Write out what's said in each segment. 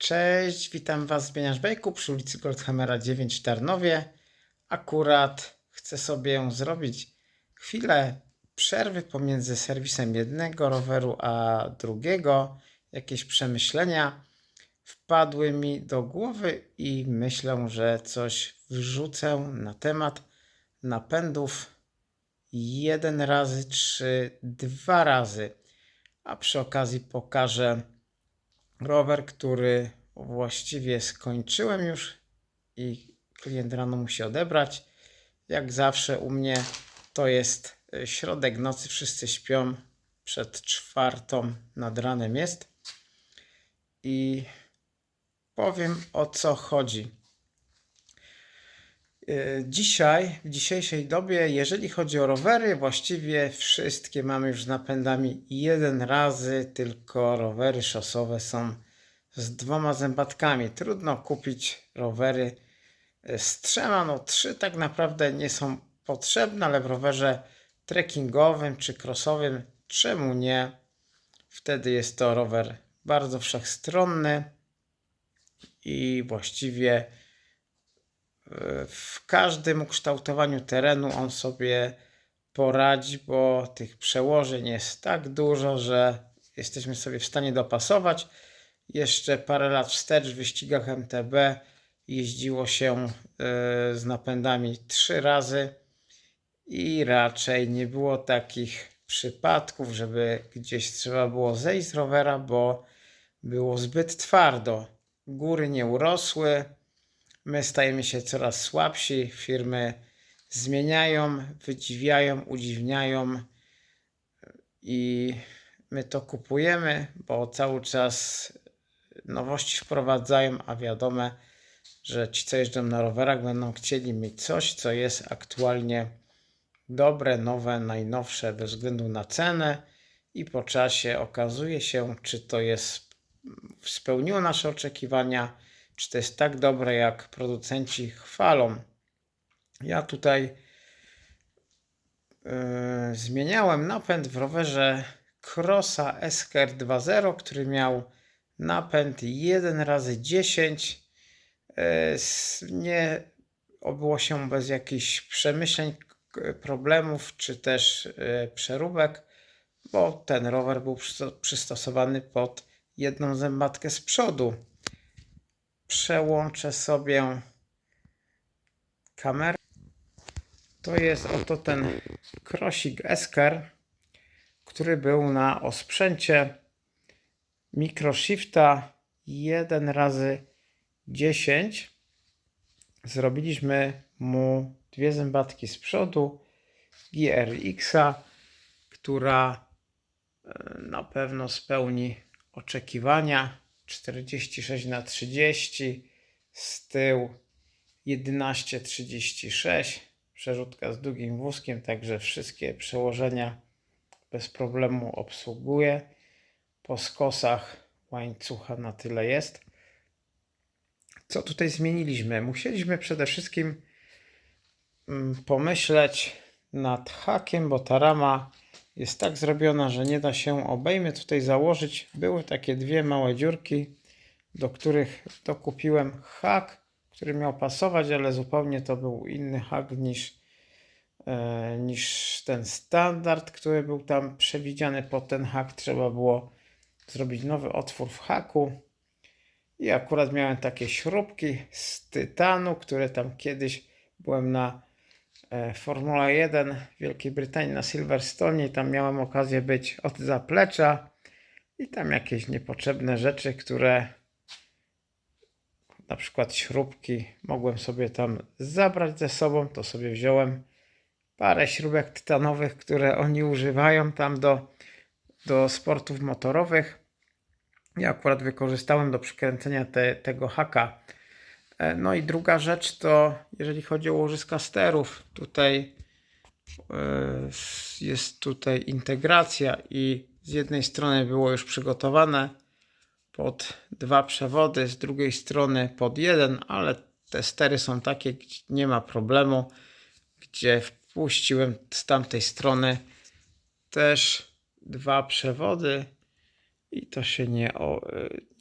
Cześć, witam Was z Zmieniasz Bejku przy ulicy Goldhammera 9 w Tarnowie. Akurat chcę sobie zrobić chwilę przerwy pomiędzy serwisem jednego roweru a drugiego. Jakieś przemyślenia wpadły mi do głowy i myślę, że coś wrzucę na temat napędów jeden razy czy dwa razy. A przy okazji pokażę rower, który właściwie skończyłem już i klient rano musi odebrać. Jak zawsze u mnie to jest y, środek nocy, wszyscy śpią, przed czwartą nad ranem jest. I powiem o co chodzi. Y, Dzisiaj, w dzisiejszej dobie, jeżeli chodzi o rowery, właściwie wszystkie mamy już z napędami jeden razy, tylko rowery szosowe są z dwoma zębatkami. Trudno kupić rowery y, z trzema, no trzy tak naprawdę nie są potrzebne, ale w rowerze trekkingowym czy crossowym czemu nie? Wtedy jest to rower bardzo wszechstronny i właściwie w każdym ukształtowaniu terenu on sobie poradzi, bo tych przełożeń jest tak dużo, że jesteśmy sobie w stanie dopasować. Jeszcze parę lat wstecz w wyścigach MTB jeździło się e, z napędami trzy razy i raczej nie było takich przypadków, żeby gdzieś trzeba było zejść z rowera, bo było zbyt twardo. Góry nie urosły, My stajemy się coraz słabsi, firmy zmieniają, wydziwiają, udziwniają i my to kupujemy, bo cały czas nowości wprowadzają, a wiadomo, że ci, co jeżdżą na rowerach, będą chcieli mieć coś, co jest aktualnie dobre, nowe, najnowsze bez względu na cenę i po czasie okazuje się, czy to jest spełniło nasze oczekiwania, czy to jest tak dobre, jak producenci chwalą. Ja tutaj yy, zmieniałem napęd w rowerze Crossa Esker 2.0, który miał napęd 1 razy 10 Yy, s- Nie obyło się bez jakichś przemyśleń, problemów czy też yy, przeróbek, bo ten rower był przysto- przystosowany pod jedną zębatkę z przodu przełączę sobie kamerę. To jest oto ten krosik Esker, który był na osprzęcie microshifta 1 razy 10 Zrobiliśmy mu dwie zębatki z przodu GRX-a, która e, na pewno spełni oczekiwania. 46 na 30 z tyłu 11,36 przerzutka z długim wózkiem, także wszystkie przełożenia bez problemu obsługuje. Po skosach łańcucha na tyle jest. Co tutaj zmieniliśmy? Musieliśmy przede wszystkim mm, pomyśleć nad hakiem, bo ta rama jest tak zrobiona, że nie da się obejmie tutaj założyć. Były takie dwie małe dziurki, do których dokupiłem hak, który miał pasować, ale zupełnie to był inny hak niż, e, niż ten standard, który był tam przewidziany pod ten hak. Trzeba było zrobić nowy otwór w haku. I akurat miałem takie śrubki z tytanu, które tam kiedyś byłem na Formula 1 w Wielkiej Brytanii na Silverstone tam miałem okazję być od zaplecza i tam jakieś niepotrzebne rzeczy, które na przykład śrubki mogłem sobie tam zabrać ze sobą, to sobie wziąłem parę śrubek tytanowych, które oni używają tam do, do sportów motorowych. Ja akurat wykorzystałem do przykręcenia te, tego haka. E, No i druga rzecz to, jeżeli chodzi o łożyska sterów, tutaj e, jest tutaj integracja i z jednej strony było już przygotowane pod dwa przewody, z drugiej strony pod jeden, ale te stery są takie, gdzie nie ma problemu, gdzie wpuściłem z tamtej strony też dwa przewody i to się nie, o,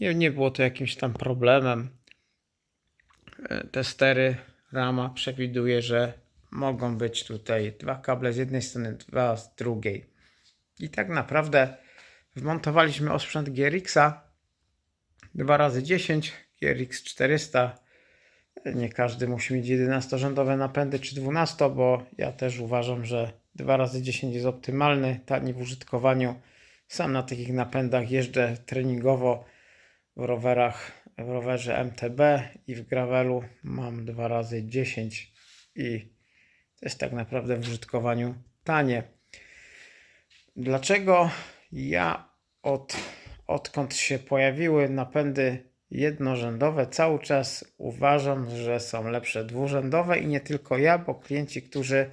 nie, nie było to jakimś tam problemem. E, Te stery rama przewiduje, że mogą być tutaj dwa kable z jednej strony, dwa z drugiej. I tak naprawdę wmontowaliśmy osprzęt GRX-a 2x10, GRX 400. Nie każdy musi mieć 11-rzędowe napędy czy 12, bo ja też uważam, że 2x10 jest optymalny, tani w użytkowaniu. Sam na takich napędach jeżdżę treningowo w rowerach, w rowerze MTB i w gravelu mam 2x10 i to jest tak naprawdę w użytkowaniu tanie. Dlaczego ja od, odkąd się pojawiły napędy jednorzędowe, cały czas uważam, że są lepsze dwurzędowe i nie tylko ja, bo klienci, którzy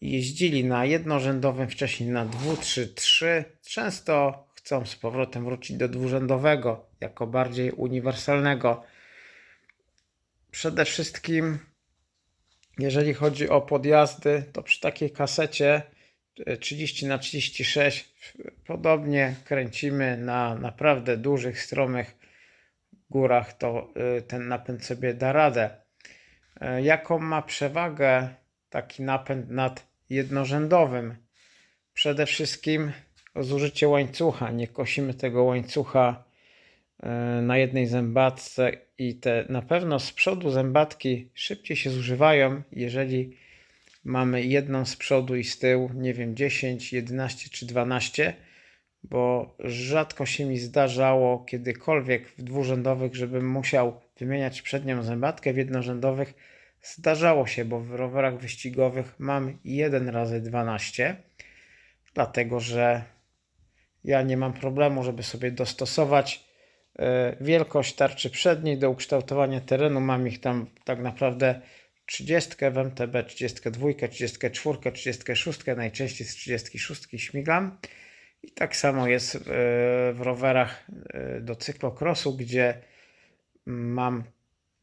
jeździli na jednorzędowym, wcześniej na 2, 3, 3, często chcą z powrotem wrócić do dwurzędowego, jako bardziej uniwersalnego. Przede wszystkim, jeżeli chodzi o podjazdy, to przy takiej kasecie e, 30 na 36 podobnie kręcimy na naprawdę dużych, stromych górach, to y, ten napęd sobie da radę. E, Jaką ma przewagę taki napęd nad jednorzędowym? Przede wszystkim zużycie łańcucha. Nie kosimy tego łańcucha e, na jednej zębatce i te na pewno z przodu zębatki szybciej się zużywają, jeżeli mamy jedną z przodu i z tyłu, nie wiem, 10, 11 czy 12, bo rzadko się mi zdarzało kiedykolwiek w dwurzędowych, żebym musiał wymieniać przednią zębatkę, w jednorzędowych zdarzało się, bo w rowerach wyścigowych mam 1 razy 12, dlatego że ja nie mam problemu, żeby sobie dostosować e, wielkość tarczy przedniej do ukształtowania terenu. Mam ich tam tak naprawdę 30 w MTB, 32, 34, 36, najczęściej z 36 śmigam. I tak samo jest e, w rowerach e, do cyklokrosu, gdzie mam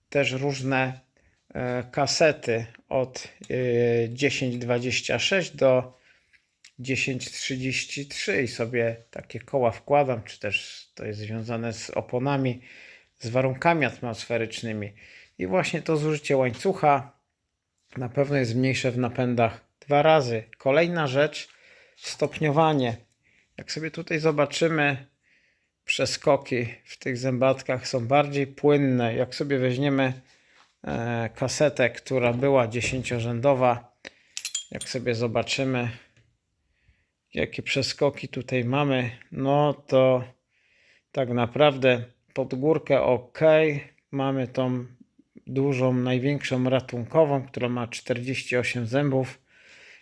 też różne kasety od e, 1026 do 1033 i sobie takie koła wkładam, czy też to jest związane z oponami, z warunkami atmosferycznymi. I właśnie to zużycie łańcucha na pewno jest mniejsze w napędach dwa razy. Kolejna rzecz, stopniowanie. Jak sobie tutaj zobaczymy, przeskoki w tych zębatkach są bardziej płynne. Jak sobie weźmiemy e, kasetę, która była dziesięciorzędowa, jak sobie zobaczymy, jakie przeskoki tutaj mamy, no to tak naprawdę pod górkę ok. Mamy tą dużą, największą ratunkową, która ma 48 zębów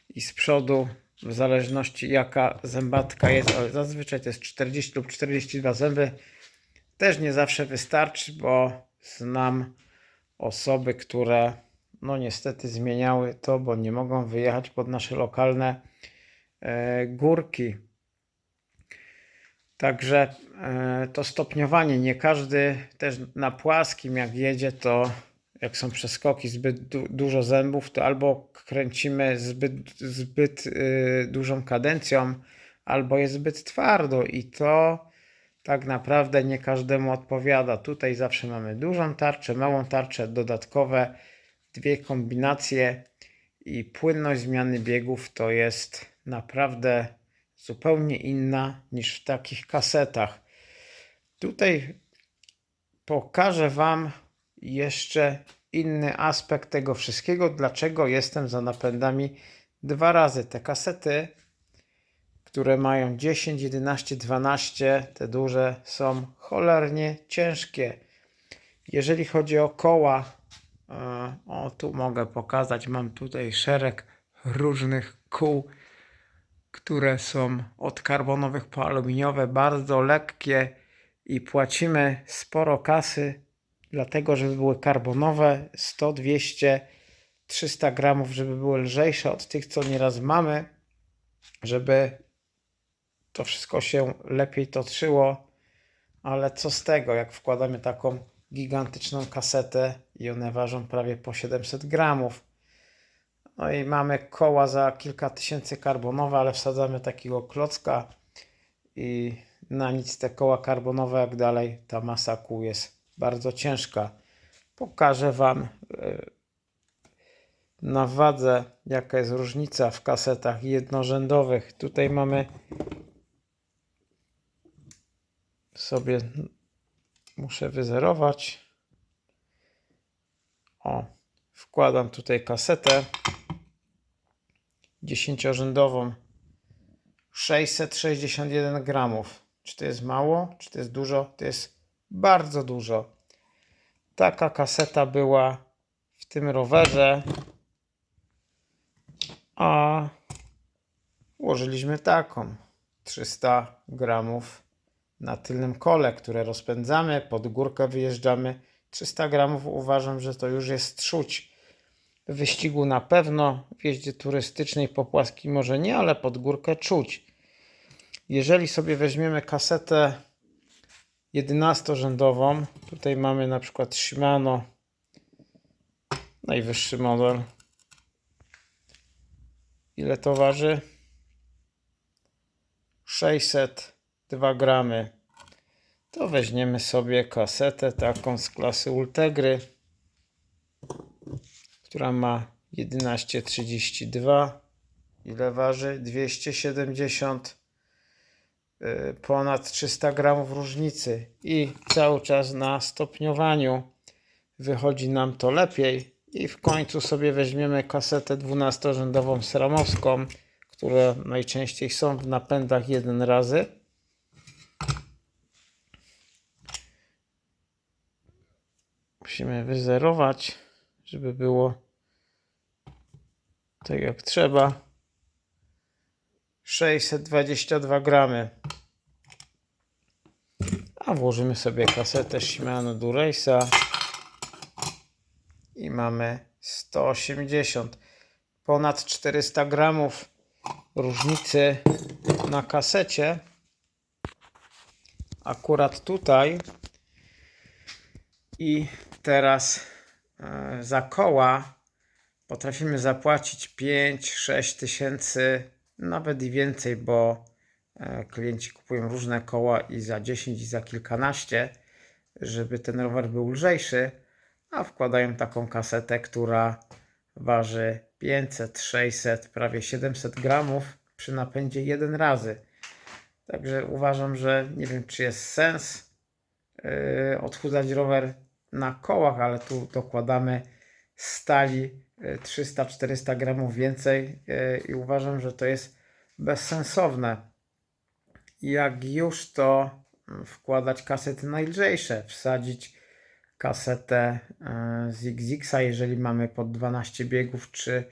i z przodu, w zależności jaka zębatka jest, ale zazwyczaj to jest 40 lub 42 zęby, też nie zawsze wystarczy, bo znam osoby, które no niestety zmieniały to, bo nie mogą wyjechać pod nasze lokalne górki. Także e, to stopniowanie, nie każdy też na płaskim jak jedzie, to jak są przeskoki zbyt du dużo zębów, to albo kręcimy zbyt, zbyt y, dużą kadencją, albo jest zbyt twardo i to tak naprawdę nie każdemu odpowiada. Tutaj zawsze mamy dużą tarczę, małą tarczę, dodatkowe dwie kombinacje i płynność zmiany biegów to jest naprawdę zupełnie inna niż w takich kasetach. Tutaj pokażę Wam jeszcze inny aspekt tego wszystkiego, dlaczego jestem za napędami dwa razy. Te kasety, które mają 10, 11, 12, te duże są cholernie ciężkie. Jeżeli chodzi o koła, e, o tu mogę pokazać, mam tutaj szereg różnych kół, które są od karbonowych po aluminiowe, bardzo lekkie i płacimy sporo kasy dlatego żeby były karbonowe 100, 200, 300 gramów, żeby były lżejsze od tych, co nieraz mamy, żeby to wszystko się lepiej toczyło. Ale co z tego, jak wkładamy taką gigantyczną kasetę i one ważą prawie po 700 gramów. No i mamy koła za kilka tysięcy karbonowe, ale wsadzamy takiego klocka i na nic te koła karbonowe, jak dalej ta masa kół jest bardzo ciężka. Pokażę Wam e, na wadze, jaka jest różnica w kasetach jednorzędowych. Tutaj mamy sobie, muszę wyzerować. O, wkładam tutaj kasetę dziesięciorzędową 661 gramów. Czy to jest mało, czy to jest dużo? To jest bardzo dużo. Taka kaseta była w tym rowerze, a ułożyliśmy taką 300 gramów na tylnym kole, które rozpędzamy, pod górkę wyjeżdżamy. 300 gramów uważam, że to już jest trzuć. W wyścigu na pewno, w jeździe turystycznej po płaskiej może nie, ale pod górkę czuć. Jeżeli sobie weźmiemy kasetę 11-rzędową, tutaj mamy na przykład Shimano, najwyższy model. Ile to waży? 602 gramy. To weźmiemy sobie kasetę taką z klasy Ultegry, która ma 1132. Ile waży? 270 y, ponad 300 gramów różnicy i cały czas na stopniowaniu wychodzi nam to lepiej i w końcu sobie weźmiemy kasetę 12-rzędową sramowską, które najczęściej są w napędach jeden razy. Musimy wyzerować, żeby było tak jak trzeba. 622 gramy. A włożymy sobie kasetę Shimano Durace'a i mamy 180 ponad 400 gramów różnicy na kasecie akurat tutaj i teraz e, za koła potrafimy zapłacić 5-6 tysięcy nawet i więcej, bo e, klienci kupują różne koła i za 10 i za kilkanaście żeby ten rower był lżejszy a wkładają taką kasetę, która waży 500, 600, prawie 700 gramów przy napędzie jeden razy. Także uważam, że nie wiem, czy jest sens yy, odchudzać rower na kołach, ale tu dokładamy stali 300-400 yy, gramów więcej yy, i uważam, że to jest bezsensowne. Jak już to wkładać kasety najlżejsze, wsadzić kasetę e, z XX, jeżeli mamy pod 12 biegów, czy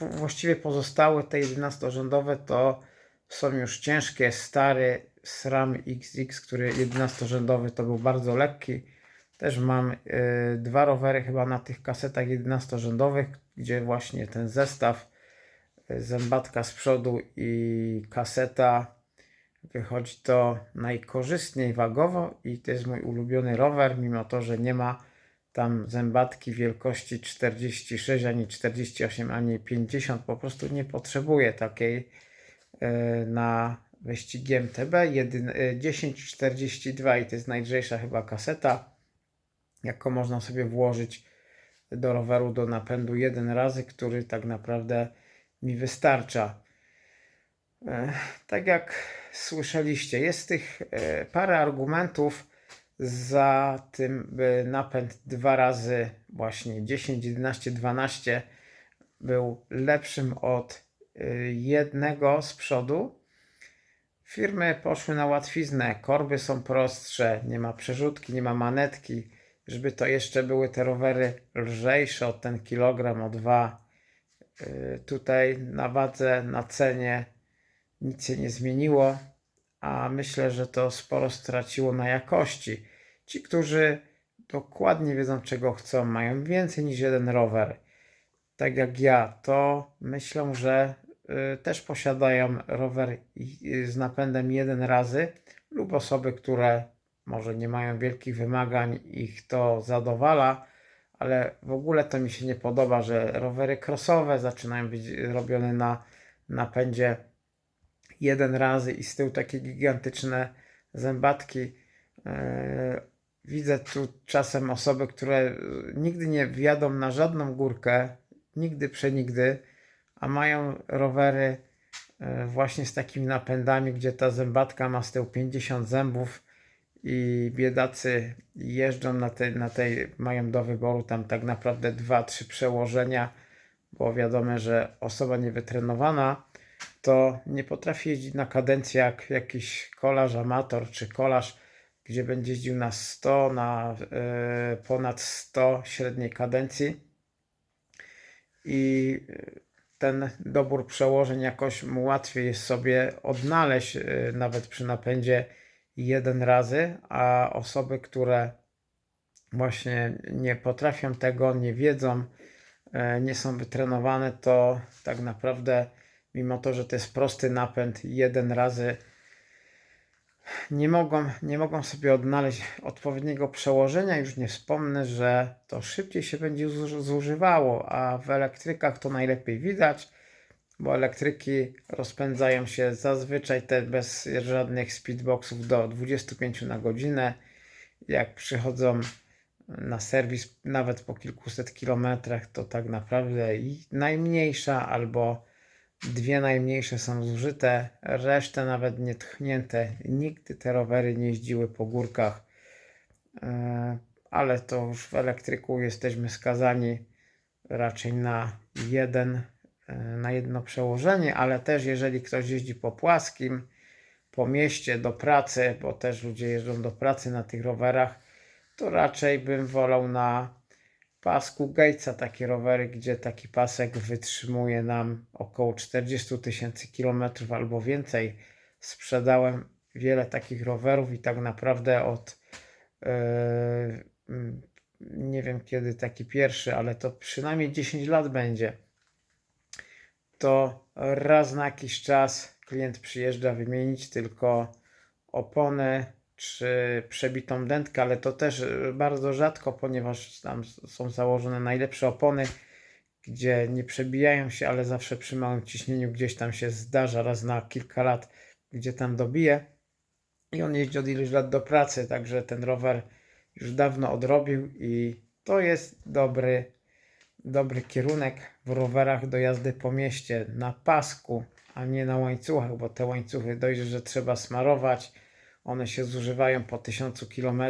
właściwie pozostałe te 11-rzędowe to są już ciężkie, stary SRAM XX, który 11-rzędowy to był bardzo lekki. Też mam y, dwa rowery chyba na tych kasetach 11-rzędowych, gdzie właśnie ten zestaw y, zębatka z przodu i kaseta Wychodzi to najkorzystniej wagowo i to jest mój ulubiony rower, mimo to, że nie ma tam zębatki wielkości 46, ani 48, ani 50. Po prostu nie potrzebuję takiej e, na wyścigi MTB. 1042 i to jest najlżejsza chyba kaseta, jaką można sobie włożyć do roweru do napędu jeden razy, który tak naprawdę mi wystarcza. Tak jak słyszeliście, jest tych e, parę argumentów za tym, by napęd dwa razy właśnie 10, 11, 12 był lepszym od e, jednego z przodu. Firmy poszły na łatwiznę, korby są prostsze, nie ma przerzutki, nie ma manetki, żeby to jeszcze były te rowery lżejsze od ten kilogram, o dwa. Tutaj na wadze, na cenie nic się nie zmieniło, a myślę, że to sporo straciło na jakości. Ci, którzy dokładnie wiedzą, czego chcą, mają więcej niż jeden rower, tak jak ja, to myślę, że y, też posiadają rower y, z napędem jeden razy, lub osoby, które może nie mają wielkich wymagań, ich to zadowala, ale w ogóle to mi się nie podoba, że rowery crossowe zaczynają być robione na napędzie jeden razy i z tyłu takie gigantyczne zębatki. E, Widzę tu czasem osoby, które nigdy nie wjadą na żadną górkę, nigdy przenigdy, a mają rowery e, właśnie z takimi napędami, gdzie ta zębatka ma z tyłu 50 zębów i biedacy jeżdżą na tej, na tej mają do wyboru tam tak naprawdę dwa, trzy przełożenia, bo wiadomo, że osoba niewytrenowana to nie potrafi jeździć na kadencję jak jakiś kolarz amator czy kolarz, gdzie będzie jeździł na 100, na e, ponad 100 średniej kadencji. I ten dobór przełożeń jakoś mu łatwiej jest sobie odnaleźć e, nawet przy napędzie jeden razy, a osoby, które właśnie nie potrafią tego, nie wiedzą, e, nie są wytrenowane, to tak naprawdę, mimo to, że to jest prosty napęd, jeden razy nie mogą, nie mogą sobie odnaleźć odpowiedniego przełożenia. Już nie wspomnę, że to szybciej się będzie zuż- zużywało, a w elektrykach to najlepiej widać, bo elektryki rozpędzają się zazwyczaj te bez żadnych speedboxów do 25 na godzinę. Jak przychodzą na serwis nawet po kilkuset kilometrach, to tak naprawdę i najmniejsza albo dwie najmniejsze są zużyte, resztę nawet nie tchnięte. Nigdy te rowery nie jeździły po górkach, E, ale to już w elektryku jesteśmy skazani raczej na jeden, na jedno przełożenie, ale też jeżeli ktoś jeździ po płaskim, po mieście do pracy, bo też ludzie jeżdżą do pracy na tych rowerach, to raczej bym wolał na pasku Gatesa takie rowery, gdzie taki pasek wytrzymuje nam około 40 tysięcy kilometrów albo więcej. Sprzedałem wiele takich rowerów i tak naprawdę od e, mm, nie wiem kiedy taki pierwszy, ale to przynajmniej 10 lat będzie. To raz na jakiś czas klient przyjeżdża wymienić tylko opony czy przebitą dętkę, ale to też e, bardzo rzadko, ponieważ tam są założone najlepsze opony, gdzie nie przebijają się, ale zawsze przy małym ciśnieniu gdzieś tam się zdarza raz na kilka lat, gdzie tam dobije. I on jeździ od iluś lat do pracy, także ten rower już dawno odrobił i to jest dobry, dobry kierunek w rowerach do jazdy po mieście na pasku, a nie na łańcuchach, bo te łańcuchy dość, że trzeba smarować. One się zużywają po 1000 km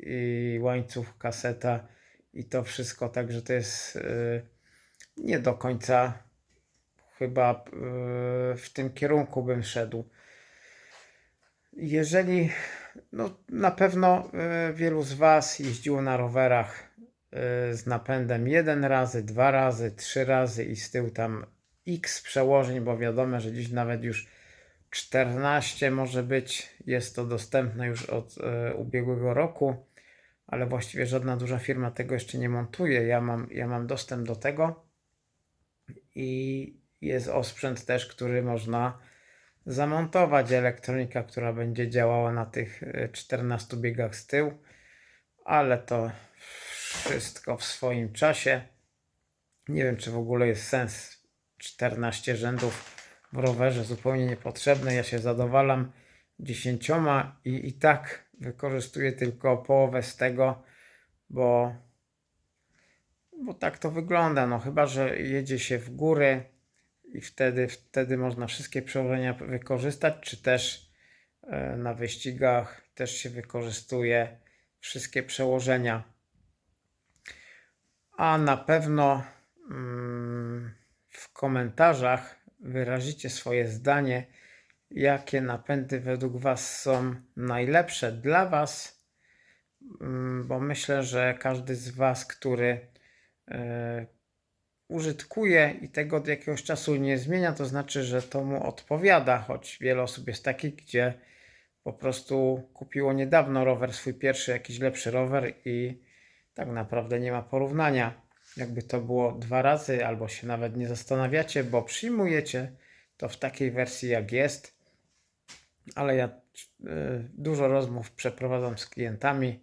i, łańcuch, kaseta i to wszystko, także to jest yy, nie do końca chyba yy, w tym kierunku bym szedł. Jeżeli, no na pewno y, wielu z Was jeździło na rowerach y, z napędem jeden razy, dwa razy, trzy razy i z tyłu tam x przełożeń, bo wiadomo, że dziś nawet już 14 może być, jest to dostępne już od y, ubiegłego roku, ale właściwie żadna duża firma tego jeszcze nie montuje. Ja mam, ja mam dostęp do tego i jest osprzęt też, który można zamontować elektronika, która będzie działała na tych e, 14 biegach z tyłu, ale to wszystko w swoim czasie. Nie wiem, czy w ogóle jest sens 14 rzędów w rowerze, zupełnie niepotrzebne. Ja się zadowalam 10 i, i tak wykorzystuję tylko połowę z tego, bo, bo tak to wygląda. No chyba, że jedzie się w góry, i wtedy, wtedy można wszystkie przełożenia wykorzystać, czy też e, na wyścigach też się wykorzystuje wszystkie przełożenia. A na pewno mm, w komentarzach wyrazicie swoje zdanie, jakie napędy według Was są najlepsze dla Was, Mm, bo myślę, że każdy z Was, który e, użytkuje i tego od jakiegoś czasu nie zmienia, to znaczy, że to mu odpowiada, choć wiele osób jest takich, gdzie po prostu kupiło niedawno rower, swój pierwszy jakiś lepszy rower i tak naprawdę nie ma porównania. Jakby to było dwa razy, albo się nawet nie zastanawiacie, bo przyjmujecie to w takiej wersji, jak jest. Ale ja y, dużo rozmów przeprowadzam z klientami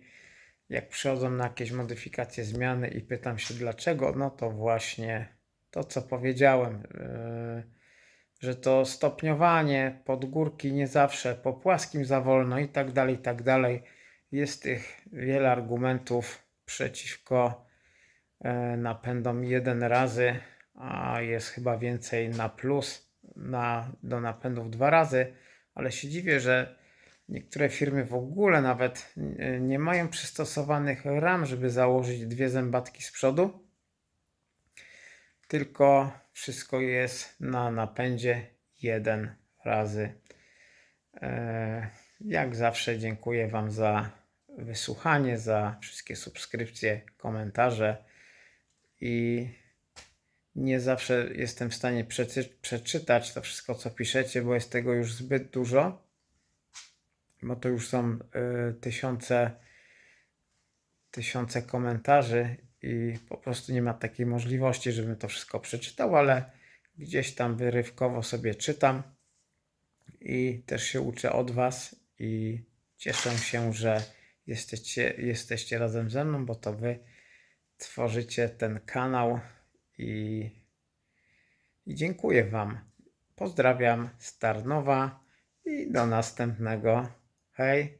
jak przychodzą na jakieś modyfikacje, zmiany i pytam się dlaczego, no to właśnie to, co powiedziałem. Yy, że to stopniowanie pod górki nie zawsze, po płaskim za wolno i tak dalej, i tak dalej. Jest tych wiele argumentów przeciwko e, napędom jeden razy, a jest chyba więcej na plus na, do napędów dwa razy, ale się dziwię, że niektóre firmy w ogóle nawet e, nie mają przystosowanych ram, żeby założyć dwie zębatki z przodu, tylko wszystko jest na napędzie jeden razy. E, Jak zawsze dziękuję Wam za wysłuchanie, za wszystkie subskrypcje, komentarze i nie zawsze jestem w stanie przeczy- przeczytać to wszystko, co piszecie, bo jest tego już zbyt dużo, bo to już są y, tysiące, tysiące komentarzy i po prostu nie ma takiej możliwości, żebym to wszystko przeczytał, ale gdzieś tam wyrywkowo sobie czytam i też się uczę od Was i cieszę się, że jesteście, jesteście razem ze mną, bo to Wy tworzycie ten kanał i, i dziękuję Wam. Pozdrawiam z Tarnowa i do następnego. Hej!